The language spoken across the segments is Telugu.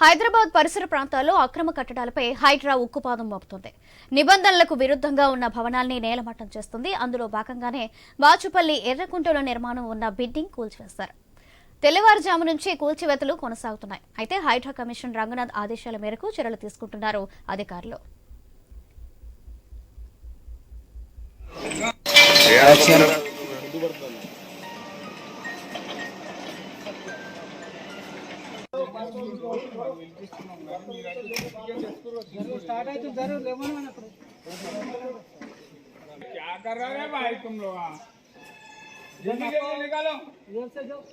హైదరాబాద్ పరిసర ప్రాంతాల్లో అక్రమ కట్టడాలపై హైడ్రా ఉక్కుపాదం మోపుతుంది. నిబంధనలకు విరుద్ధంగా ఉన్న భవనాల్ని నేలమట్టం చేస్తుంది. అందులో భాగంగానే బాచుపల్లి ఎర్రకుంటలో నిర్మాణం ఉన్న బిల్డింగ్ కూల్చివేస్తారు. తెల్లవారుజాము నుంచి కూల్చివేతలు కొనసాగుతున్నాయి. అయితే హైడ్రా కమిషన్ రంగనాథ్ ఆదేశాల మేరకు చర్యలు తీసుకుంటున్నారు అధికారులు. स्टार्ट है तो जरूर लेमन में ना करो क्या कर रहे हैं भाई तुम लोग यहाँ? जल्दी जल्दी निकालो इधर से जाओ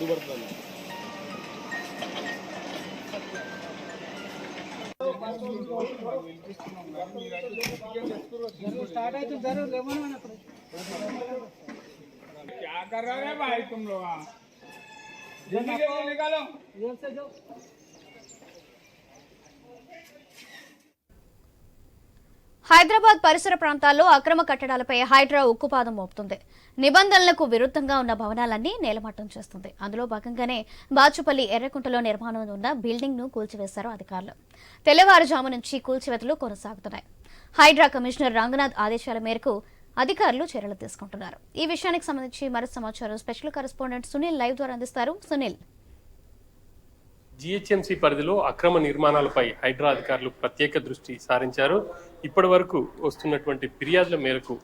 जरूर स्टार्ट है तो ज़रूर क्या कर रहे हैं भाई तुम लोग? निकालो से जाओ హైదరాబాద్ పరిసర ప్రాంతాల్లో అక్రమ కట్టడాలపై హైడ్రా ఉక్కుపాదం మోపుతుంది. నిబంధనలకు విరుద్ధంగా ఉన్న భవనాలన్నీ నేలమట్టం చేస్తుంది. అందులో భాగంగానే బాచుపల్లి ఎర్రకుంటలో నిర్మాణం ఉన్న బిల్డింగ్ను కూల్చివేశారు అధికారులు. తెల్లవారుజాము నుంచి కూల్చివేతలు కొనసాగుతున్నాయి. హైడ్రా కమిషనర్ రంగనాథ్ ఆదేశాల మేరకు అధికారులు చర్యలు తీసుకుంటున్నారు. ఈ విషయానికి సంబంధించి మరింత సమాచారం స్పెషల్ కరెస్పాండెంట్ సునీల్ లైవ్ ద్వారా అందిస్తారు. సునీల్. జిహెచ్ఎంసీ పరిధిలో అక్రమ నిర్మాణాలపై హైడ్రా అధికారులు ప్రత్యేక దృష్టి సారించారు. ఇప్పటి వరకు వస్తున్నటువంటి ఫిర్యాదుల మేరకు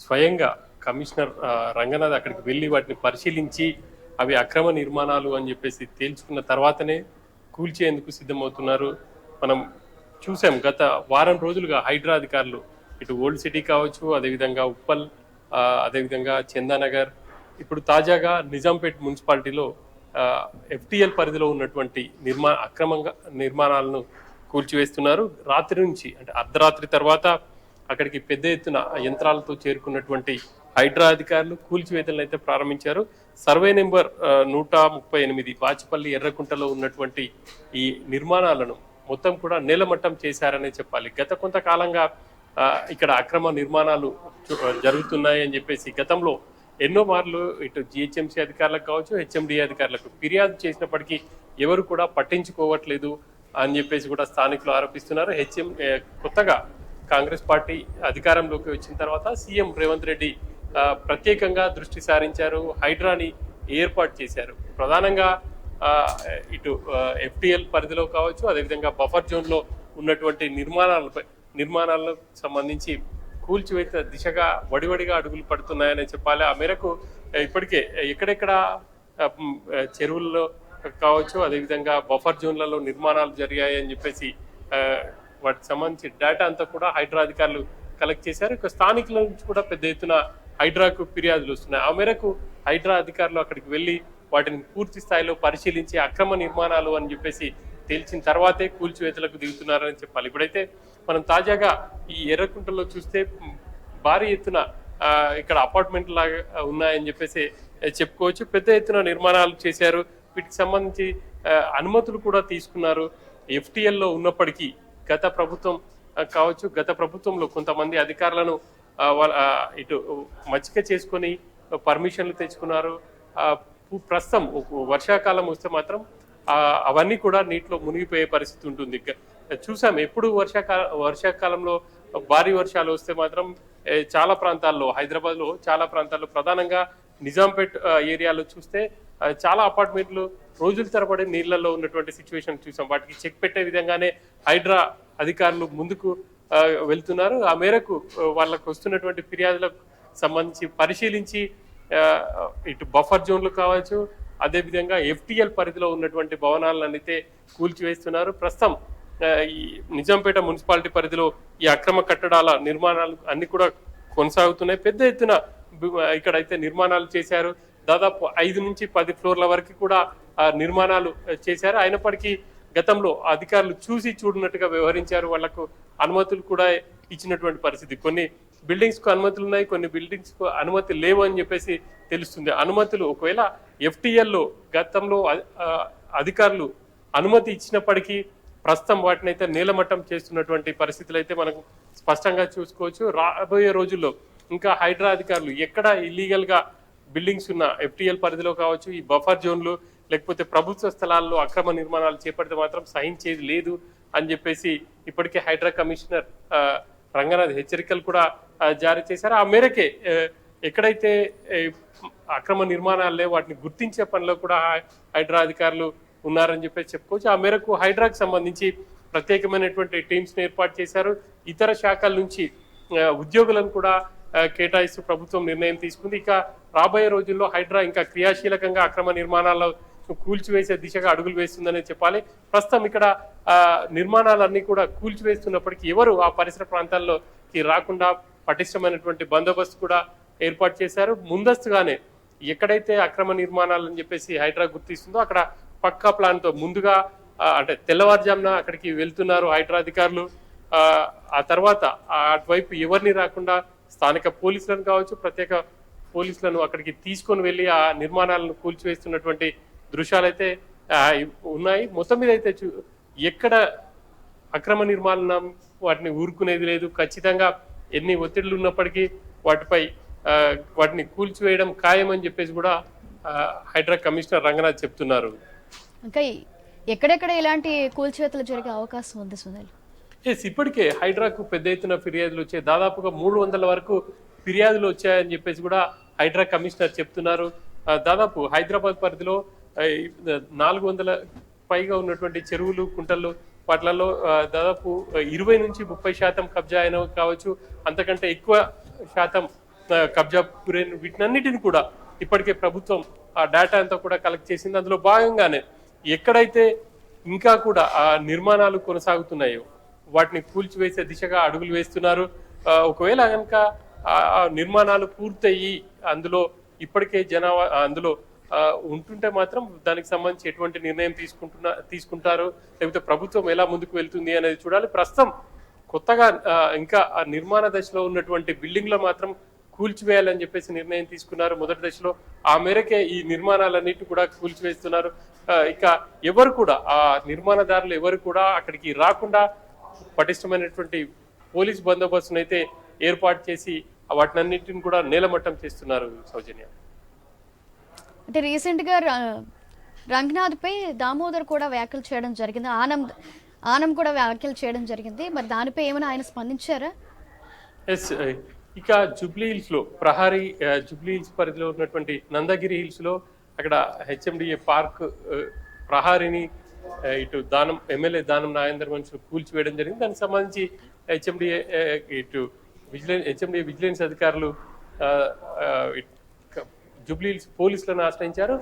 స్వయంగా కమిషనర్ రంగనాథ్ అక్కడికి వెళ్ళి వాటిని పరిశీలించి అవి అక్రమ నిర్మాణాలు అని చెప్పేసి తేల్చుకున్న తర్వాతనే కూల్చేందుకు సిద్ధమవుతున్నారు. మనం చూసాం గత వారం రోజులుగా హైడ్రా అధికారులు ఇటు ఓల్డ్ సిటీ కావచ్చు అదేవిధంగా ఉప్పల్ అదేవిధంగా చందానగర్ ఇప్పుడు తాజాగా నిజాంపేట్ మున్సిపాలిటీలో ఎఫ్టిఎల్ పరిధిలో ఉన్నటువంటి నిర్మా అక్రమంగా నిర్మాణాలను కూల్చివేస్తున్నారు. రాత్రి నుంచి అంటే అర్ధరాత్రి తర్వాత అక్కడికి పెద్ద ఎత్తున యంత్రాలతో చేరుకున్నటువంటి హైడ్రా అధికారులు కూల్చివేతలను అయితే ప్రారంభించారు. సర్వే నెంబర్ నూట ముప్పై ఎనిమిది బాచిపల్లి ఎర్రకుంటలో ఉన్నటువంటి ఈ నిర్మాణాలను మొత్తం కూడా నేలమట్టం చేశారనే చెప్పాలి. గత కొంతకాలంగా ఇక్కడ అక్రమ నిర్మాణాలు జరుగుతున్నాయని జరుగుతున్నాయి అని చెప్పేసి గతంలో ఎన్నో మార్లు ఇటు జిహెచ్ఎంసీ అధికారులకు కావచ్చు హెచ్ఎండి అధికారులకు ఫిర్యాదు చేసినప్పటికీ ఎవరు కూడా పట్టించుకోవట్లేదు అని చెప్పేసి కూడా స్థానికులు ఆరోపిస్తున్నారు. హెచ్ఎం కొత్తగా కాంగ్రెస్ పార్టీ అధికారంలోకి వచ్చిన తర్వాత సీఎం రేవంత్ రెడ్డి ప్రత్యేకంగా దృష్టి సారించారు హైడ్రాని ఏర్పాటు చేశారు. ప్రధానంగా ఇటు ఎఫ్టిఎల్ పరిధిలో కావచ్చు అదేవిధంగా బఫర్ జోన్లో ఉన్నటువంటి నిర్మాణాలపై నిర్మాణాలకు సంబంధించి కూల్చివేత దిశగా వడివడిగా అడుగులు పడుతున్నాయని చెప్పాలి. ఆ మేరకు ఇప్పటికే ఎక్కడెక్కడ చెరువుల్లో కావచ్చు అదేవిధంగా బఫర్ జోన్లలో నిర్మాణాలు జరిగాయి అని చెప్పేసి వాటికి సంబంధించి డేటా అంతా కూడా హైడ్రా అధికారులు కలెక్ట్ చేశారు. ఇక స్థానికుల నుంచి కూడా పెద్ద ఎత్తున హైడ్రాకు ఫిర్యాదులు వస్తున్నాయి. ఆ మేరకు హైడ్రా అధికారులు అక్కడికి వెళ్ళి వాటిని పూర్తి స్థాయిలో పరిశీలించి అక్రమ నిర్మాణాలు అని చెప్పేసి తేల్చిన తర్వాతే కూల్చివేతలకు దిగుతున్నారని చెప్పాలి. ఇప్పుడైతే మనం తాజాగా ఈ ఎర్రకుంటలో చూస్తే భారీ ఎత్తున ఇక్కడ అపార్ట్మెంట్ లాగా ఉన్నాయని చెప్పేసి చెప్పుకోవచ్చు. పెద్ద ఎత్తున నిర్మాణాలు చేశారు. వీటికి సంబంధించి అనుమతులు కూడా తీసుకున్నారు. ఎఫ్టిఎల్లో ఉన్నప్పటికీ గత ప్రభుత్వం కావచ్చు గత ప్రభుత్వంలో కొంతమంది అధికారులను వాళ్ళ ఇటు మచ్చిక చేసుకొని పర్మిషన్లు తెచ్చుకున్నారు. ప్రస్తుతం వర్షాకాలం వస్తే మాత్రం అవన్నీ కూడా నీటిలో మునిగిపోయే పరిస్థితి ఉంటుంది. చూసాం ఎప్పుడు వర్షాకాల వర్షాకాలంలో భారీ వర్షాలు వస్తే మాత్రం చాలా ప్రాంతాల్లో హైదరాబాద్లో చాలా ప్రాంతాల్లో ప్రధానంగా నిజాంపేట్ ఏరియాలో చూస్తే చాలా అపార్ట్మెంట్లు రోజుల తరబడి నీళ్ళలో ఉన్నటువంటి సిచ్యువేషన్ చూసాం. వాటికి చెక్ పెట్టే విధంగానే హైడ్రా అధికారులు ముందుకు వెళ్తున్నారు. ఆ మేరకు వాళ్ళకు వస్తున్నటువంటి ఫిర్యాదులకు సంబంధించి పరిశీలించి ఇటు బఫర్ జోన్లు కావచ్చు అదేవిధంగా ఎఫ్టీఎల్ పరిధిలో ఉన్నటువంటి భవనాలను అయితే కూల్చివేస్తున్నారు. ప్రస్తుతం ఈ నిజాంపేట మున్సిపాలిటీ పరిధిలో ఈ అక్రమ కట్టడాల నిర్మాణాలు అన్ని కూడా కొనసాగుతున్నాయి. పెద్ద ఎత్తున ఇక్కడైతే నిర్మాణాలు చేశారు. దాదాపు ఐదు నుంచి పది ఫ్లోర్ల వరకు కూడా నిర్మాణాలు చేశారు. అయినప్పటికీ గతంలో అధికారులు చూసి చూడనట్టుగా వ్యవహరించారు. వాళ్ళకు అనుమతులు కూడా ఇచ్చినటువంటి పరిస్థితి. కొన్ని బిల్డింగ్స్కు అనుమతులు ఉన్నాయి కొన్ని బిల్డింగ్స్కు అనుమతి లేవు అని చెప్పేసి తెలుస్తుంది. అనుమతులు ఒకవేళ ఎఫ్టీఎల్లో గతంలో అ- అధికారులు అనుమతి ఇచ్చినప్పటికీ ప్రస్తుతం వాటిని అయితే నీలమట్టం చేస్తున్నటువంటి పరిస్థితులు అయితే మనకు స్పష్టంగా చూసుకోవచ్చు. రాబోయే రోజుల్లో ఇంకా హైడ్రా అధికారులు ఎక్కడ ఇల్లీగల్గా బిల్డింగ్స్ ఉన్న ఎఫ్టీఎల్ పరిధిలో కావచ్చు ఈ బఫర్ జోన్లు లేకపోతే ప్రభుత్వ స్థలాల్లో అక్రమ నిర్మాణాలు చేపడితే మాత్రం సహించేది లేదు అని చెప్పేసి ఇప్పటికే హైడ్రా కమిషనర్ రంగనాథ్ హెచ్చరికలు కూడా జారీ చేశారు. ఆ మేరకే ఎక్కడైతే అక్రమ నిర్మాణాలు లేవు వాటిని గుర్తించే పనిలో కూడా హై- హైడ్రా అధికారులు ఉన్నారని చెప్పేసి చెప్పుకోవచ్చు. ఆ మేరకు హైడ్రాకి సంబంధించి ప్రత్యేకమైనటువంటి టీమ్స్ని ఏర్పాటు చేశారు. ఇతర శాఖల నుంచి ఉద్యోగులను కూడా కేటాయిస్తూ ప్రభుత్వం నిర్ణయం తీసుకుంది. ఇక రాబోయే రోజుల్లో హైడ్రా ఇంకా క్రియాశీలకంగా అక్రమ నిర్మాణాల్లో కూల్చివేసే దిశగా అడుగులు వేస్తుందనే చెప్పాలి. ప్రస్తుతం ఇక్కడ నిర్మాణాలన్నీ కూడా కూల్చివేస్తున్నప్పటికీ ఎవరు ఆ పరిసర ప్రాంతాల్లోకి రాకుండా పటిష్టమైనటువంటి బందోబస్తు కూడా ఏర్పాటు చేశారు. ముందస్తుగానే ఎక్కడైతే అక్రమ నిర్మాణాలు అని చెప్పేసి హైడ్రా గుర్తిస్తుందో అక్కడ పక్కా ప్లాన్తో ముందుగా అంటే తెల్లవారుజామున అక్కడికి వెళ్తున్నారు హైడ్రా అధికారులు. ఆ, తర్వాత అటువైపు ఎవరిని రాకుండా స్థానిక పోలీసులను కావచ్చు ప్రత్యేక పోలీసులను అక్కడికి తీసుకొని వెళ్ళి ఆ నిర్మాణాలను కూల్చివేస్తున్నటువంటి దృశ్యాలైతే అయితే ఉన్నాయి. మొత్తం మీద అయితే ఎక్కడ అక్రమ నిర్మాణం వాటిని ఊరుకునేది లేదు. ఖచ్చితంగా ఎన్ని ఒత్తిళ్ళు ఉన్నప్పటికీ వాటిపై వాటిని కూల్చివేయడం ఖాయమని చెప్పేసి కూడా హైడ్రా కమిషనర్ రంగనాథ్ చెప్తున్నారు. ఇంకా ఎక్కడెక్కడ ఇలాంటి కూల్చివేతలు జరిగే అవకాశం ఉంది సునీల్? ఎస్ ఇప్పటికే హైడ్రాకు పెద్ద ఎత్తున ఫిర్యాదులు వచ్చాయి. దాదాపుగా మూడు వందల వరకు ఫిర్యాదులు వచ్చాయని చెప్పేసి కూడా హైడ్రా కమిషనర్ చెప్తున్నారు. దాదాపు హైదరాబాద్ పరిధిలో నాలుగు వందల పైగా ఉన్నటువంటి చెరువులు కుంటలు వాటిలలో దాదాపు ఇరవై నుంచి ముప్పై శాతం కబ్జా అయినవి కావచ్చు. అంతకంటే ఎక్కువ శాతం కబ్జా గురైన వీటినన్నిటిని కూడా ఇప్పటికే ప్రభుత్వం ఆ డేటా అంతా కూడా కలెక్ట్ చేసింది. అందులో భాగంగానే ఎక్కడైతే ఇంకా కూడా ఆ నిర్మాణాలు కొనసాగుతున్నాయో వాటిని కూల్చివేసే దిశగా అడుగులు వేస్తున్నారు. ఒకవేళ కనుక ఆ నిర్మాణాలు పూర్తయి అందులో ఇప్పటికే జనాభా అందులో ఉంటుంటే మాత్రం దానికి సంబంధించి ఎటువంటి నిర్ణయం తీసుకుంటున్నా తీసుకుంటారు? లేకపోతే ప్రభుత్వం ఎలా ముందుకు వెళ్తుంది అనేది చూడాలి. ప్రస్తుతం కొత్తగా ఇంకా ఆ నిర్మాణ దశలో ఉన్నటువంటి బిల్డింగ్లో మాత్రం కూల్చివేయాలని చెప్పేసి నిర్ణయం తీసుకున్నారు. మొదటి దశలో ఆ మేరకే ఈ నిర్మాణాలన్నిటి కూడా కూల్చివేస్తున్నారు. ఇక ఎవరు కూడా ఆ నిర్మాణదారులు ఎవరు కూడా అక్కడికి రాకుండా పటిష్టమైనటువంటి పోలీస్ బందోబస్తును అయితే ఏర్పాటు చేసి వాటినన్నింటిని కూడా నేలమట్టం చేస్తున్నారు సౌజన్య. అంటే రీసెంట్గా ర- రంగనాథ్ పై దామోదర్ కూడా వ్యాఖ్యలు చేయడం జరిగింది. ఆనంద్ ఆనం కూడా వ్యాఖ్యలు చేయడం జరిగింది. మరి దానిపై ఏమైనా ఆయన స్పందించారా? ఎస్ ఇక జూబ్లీ హిల్స్లో ప్రహారీ జూబ్లీ హిల్స్ పరిధిలో ఉన్నటువంటి నందగిరి హిల్స్లో అక్కడ హెచ్ఎండిఏ పార్క్ ప్రహారిని ఇటు దానం ఎమ్మెల్యే దానం నాగేందర్ మనుషులు కూల్చివేయడం జరిగింది. దానికి సంబంధించి హెచ్ఎండిఏ ఇటు విజిలెన్స్ హెచ్ఎండిఏ విజిలెన్స్ అధికారులు జుబ్లీ జూబ్లీ హిల్స్ పోలీసులను ఆశ్రయించారు.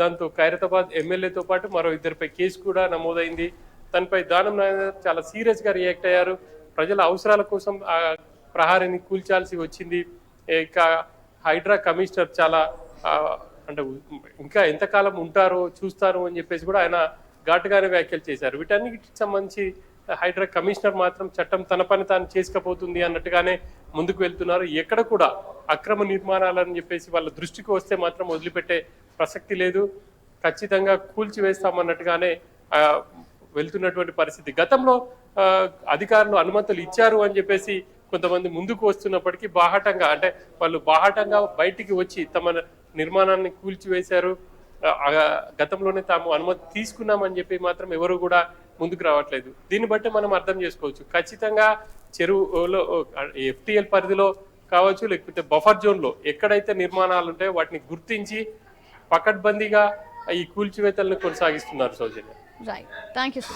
దాంతో ఖైరతాబాద్ ఎమ్మెల్యేతో పాటు మరో ఇద్దరిపై కేసు కూడా నమోదైంది. దానిపై దానం నాగేందర్ చాలా సీరియస్గా రియాక్ట్ అయ్యారు. ప్రజల అవసరాల కోసం ప్రహారీని కూల్చాల్సి వచ్చింది. ఇక హైడ్రా కమిషనర్ చాలా అంటే ఇంకా ఎంతకాలం ఉంటారో చూస్తారు అని చెప్పేసి కూడా ఆయన ఘాటుగానే వ్యాఖ్యలు చేశారు. వీటన్నిటికి సంబంధించి హైడ్రా కమిషనర్ మాత్రం చట్టం తన పని తాను చేసుకపోతుంది అన్నట్టుగానే ముందుకు వెళ్తున్నారు. ఎక్కడ కూడా అక్రమ నిర్మాణాలని చెప్పేసి వాళ్ళ దృష్టికి వస్తే మాత్రం వదిలిపెట్టే ప్రసక్తి లేదు. ఖచ్చితంగా కూల్చివేస్తామన్నట్టుగానే వెళ్తున్నటువంటి పరిస్థితి. గతంలో అధికారులు అనుమతులు ఇచ్చారు అని చెప్పేసి కొంతమంది ముందుకు వస్తున్నప్పటికీ బాహటంగా అంటే వాళ్ళు బాహాటంగా బయటికి వచ్చి తమ నిర్మాణాన్ని కూల్చివేశారు. గతంలోనే తాము అనుమతి తీసుకున్నామని చెప్పి మాత్రం ఎవరు కూడా ముందుకు రావట్లేదు. దీన్ని బట్టి మనం అర్థం చేసుకోవచ్చు. ఖచ్చితంగా చెరువులో ఎఫ్టిఎల్ పరిధిలో కావచ్చు లేకపోతే బఫర్ జోన్లో ఎక్కడైతే నిర్మాణాలు ఉంటాయో వాటిని గుర్తించి పకడ్బందీగా ఈ కూల్చివేతలను కొనసాగిస్తున్నారు Soujanya. Right thank you so